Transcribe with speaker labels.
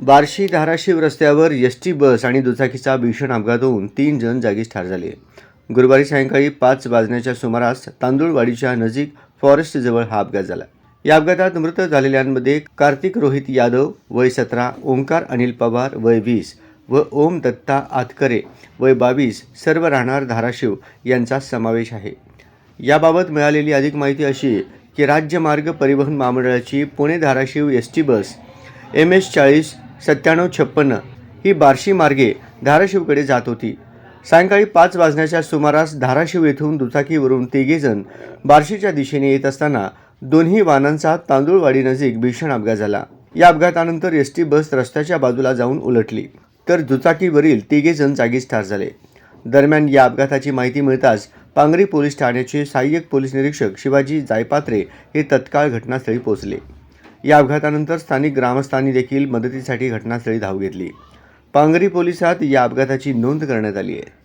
Speaker 1: बार्शी धाराशिव रस्त्यावर S T बस आणि दुचाकीचा भीषण अपघात होऊन तीन जण जागीच ठार झाले. गुरुवारी सायंकाळी पाच वाजण्याच्या सुमारास तांदूळवाडीच्या नजीक फॉरेस्टजवळ हा अपघात झाला. या अपघातात मृत झालेल्यांमध्ये कार्तिक रोहित यादव वय सतरा ओंकार अनिल पवार वय वीस व ओम दत्ता आतकरे वय बावीस सर्व राहणार धाराशिव यांचा समावेश आहे. याबाबत मिळालेली अधिक माहिती अशी की राज्य मार्ग परिवहन महामंडळाची Pune Dharashiv S T bus M S चाळीस सत्त्याण्णव छप्पन्न ही बार्शी मार्गे धाराशिवकडे जात होती. सायंकाळी पाच वाजण्याच्या सुमारास धाराशिव येथून दुचाकीवरून तिघेजण बार्शीच्या दिशेने येत असताना दोन्ही वाहनांचा तांदूळवाडीनजीक भीषण अपघात झाला. या अपघातानंतर एस टी बस रस्त्याच्या बाजूला जाऊन उलटली. तर दुचाकीवरील तिघे जण जागीच ठार झाले. दरम्यान या अपघाताची माहिती मिळताच पांगरी पोलीस ठाण्याचे सहाय्यक पोलीस निरीक्षक शिवाजी जायपात्रे हे तत्काळ घटनास्थळी पोहोचले. या अपघातानंतर स्थानिक ग्रामस्थांनी देखील मदतीसाठी घटनास्थळी धाव घेतली. पांगरी पोलिसात या अपघाताची नोंद करण्यात आली आहे.